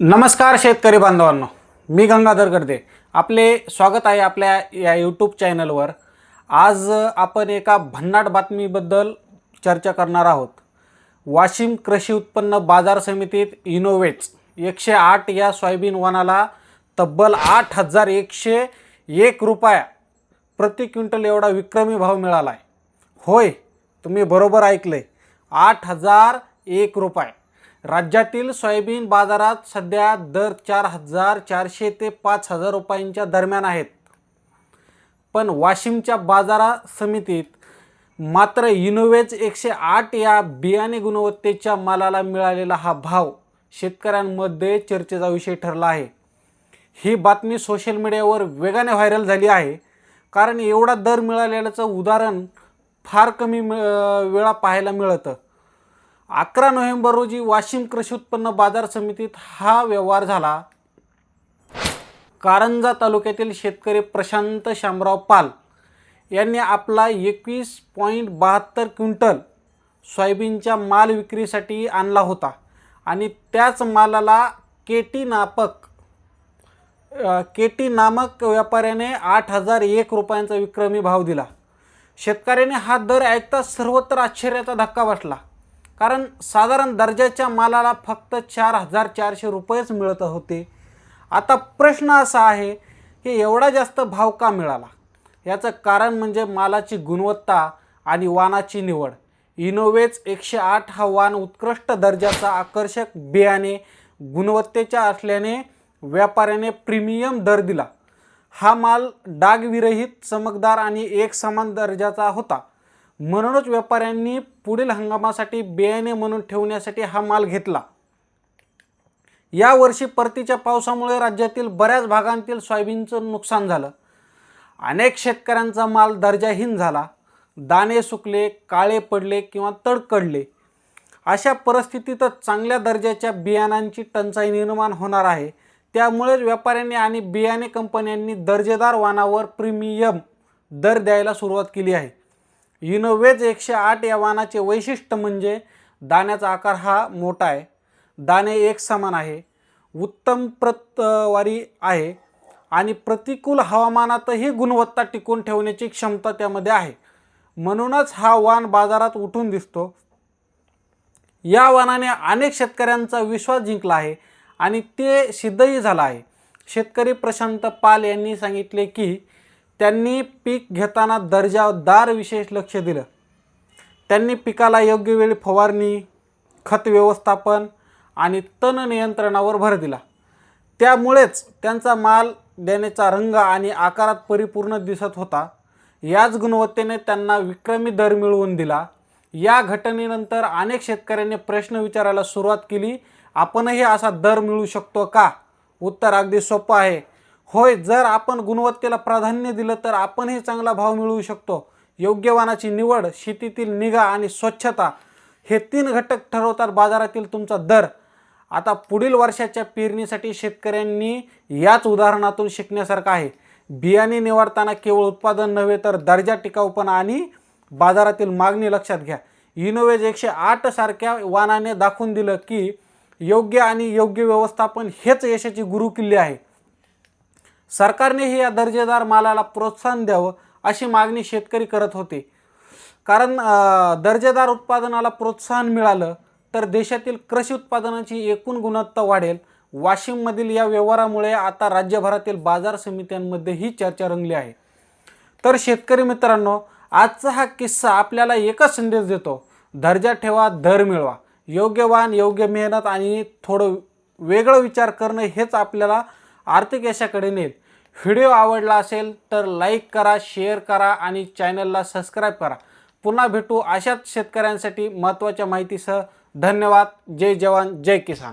नमस्कार शेतकरी बांधवांनो मी गंगाधर गर्दे. आपले स्वागत आहे आपल्या या यूट्यूब चॅनलवर आज आपण एका भन्नाट बातमीबद्दल चर्चा करणार आहोत. वाशिम कृषी उत्पन्न बाजार समितीत इनोवेट्स एकशे आठ या सोयाबीन वनाला तब्बल आठ हजार एकशे एक रुपया प्रति क्विंटल एवढा विक्रमी भाव मिळाला आहे होय तुम्ही बरोबर ऐकले आठ हजार एक रुपये. राज्यातील सोयाबीन बाजारात सध्या दर चार हजार चारशे ते पाच हजार रुपयांच्या दरम्यान आहेत. पण वाशिमच्या बाजारा समितीत मात्र इनोवेज एकशे आठ या बियाणे गुणवत्तेच्या मालाला मिळालेला हा भाव शेतकऱ्यांमध्ये चर्चेचा विषय ठरला आहे. ही बातमी सोशल मीडियावर वेगाने व्हायरल झाली आहे. कारण एवढा दर मिळालेल्याचं उदाहरण फार कमी मिळ- वेळा पाहायला मिळतं. अकरा नोव्हेंबर रोजी वाशिम कृषी उत्पन्न बाजार समितीत हा व्यवहार झाला. कारंजा तालुक्यातील शेतकरी प्रशांत शामराव पाल यांनी आपला एकवीस पॉईंट बहात्तर क्विंटल सोयाबीनच्या माल विक्रीसाठी आणला होता आणि त्याच मालाला केटी नापक केटी नामक व्यापाऱ्याने आठ हजार एक रुपयांचा विक्रमी भाव दिला. शेतकऱ्याने हा दर ऐकताच सर्वत्र आश्चर्याचा धक्का बसला. कारण साधारण दर्जाच्या मालाला फक्त चार हजार चारशे रुपयेच मिळत होते. आता प्रश्न असा आहे की एवढा जास्त भाव का मिळाला? याचं कारण म्हणजे मालाची गुणवत्ता आणि वानाची निवड. इनोवेज एकशे आठ हा वाण उत्कृष्ट दर्जाचा आकर्षक बियाणे गुणवत्तेच्या असल्याने व्यापाऱ्याने प्रीमियम दर दिला. हा माल डागविरहित चमकदार आणि एक समान दर्जाचा होता. म्हणूनच व्यापाऱ्यांनी पुढील हंगामासाठी बियाणे म्हणून ठेवण्यासाठी हा माल घेतला. यावर्षी परतीच्या पावसामुळे राज्यातील बऱ्याच भागांतील सोयाबीनचं नुकसान झालं. अनेक शेतकऱ्यांचा माल दर्जाहीन झाला. दाणे सुकले काळे पडले किंवा तडकडले. अशा परिस्थितीतच चांगल्या दर्जाच्या बियाणांची टंचाई निर्माण होणार आहे. त्यामुळेच व्यापाऱ्यांनी आणि बियाणे कंपन्यांनी दर्जेदार वाणावर प्रीमियम दर द्यायला सुरुवात केली आहे. इनोवेज एकशे आठ या वाहनाचे वैशिष्ट्य म्हणजे दाण्याचा आकार हा मोठा आहे. दाणे एक समान आहे. उत्तम प्रतवारी आहे आणि प्रतिकूल हवामानातही गुणवत्ता टिकून ठेवण्याची क्षमता त्यामध्ये आहे. म्हणूनच हा वाण बाजारात उठून दिसतो. या वाणाने अनेक शेतकऱ्यांचा विश्वास जिंकला आहे आणि ते सिद्धही झालं आहे. शेतकरी प्रशांत पाल यांनी सांगितले की त्यांनी पीक घेताना दर्जादार विशेष लक्ष दिलं. त्यांनी पिकाला योग्य वेळी फवारणी खत व्यवस्थापन आणि तण नियंत्रणावर भर दिला. त्यामुळेच त्यांचा माल देण्याचा रंग आणि आकारात परिपूर्ण दिसत होता. याच गुणवत्तेने त्यांना विक्रमी दर मिळवून दिला. या घटनेनंतर अनेक शेतकऱ्यांनी प्रश्न विचारायला सुरुवात केली आपणही असा दर मिळू शकतो का? उत्तर अगदी सोपं आहे. होय जर आपण गुणवत्तेला प्राधान्य दिलं तर आपणही चांगला भाव मिळवू शकतो. योग्य वाणाची निवड शेतीतील निगा आणि स्वच्छता हे तीन घटक ठरवतात बाजारातील तुमचा दर. आता पुढील वर्षाच्या पेरणीसाठी शेतकऱ्यांनी याच उदाहरणातून शिकण्यासारखं आहे. बियाणे निवडताना केवळ उत्पादन नव्हे तर दर्जा टिकाऊपणा आणि बाजारातील मागणी लक्षात घ्या. इनोवेज एकशे आठ सारख्या वाणाने दाखवून दिलं की योग्य आणि योग्य व्यवस्थापन हेच यशाची गुरुकिल्ली आहे. सरकारने हे या दर्जेदार मालाला प्रोत्साहन द्यावं अशी मागणी शेतकरी करत होते. कारण दर्जेदार उत्पादनाला प्रोत्साहन मिळालं तर देशातील कृषी उत्पादनाची एकूण गुणवत्ता वाढेल. वाशिममधील या व्यवहारामुळे आता राज्यभरातील बाजार समित्यांमध्ये ही चर्चा रंगली आहे. तर शेतकरी मित्रांनो आजचा हा किस्सा आपल्याला एकच संदेश देतो. दर्जा ठेवा दर मिळवा. योग्य वाण योग्य मेहनत आणि थोडं वेगळं विचार करणं हेच आपल्याला आर्थिक यशाकडे नेईल. व्हिडिओ आवडला असेल तर लाईक करा शेअर करा आणि चॅनलला सबस्क्राईब करा. पुन्हा भेटू अशाच शेतकऱ्यांसाठी महत्त्वाच्या माहितीसह. धन्यवाद. जय जवान जय किसान.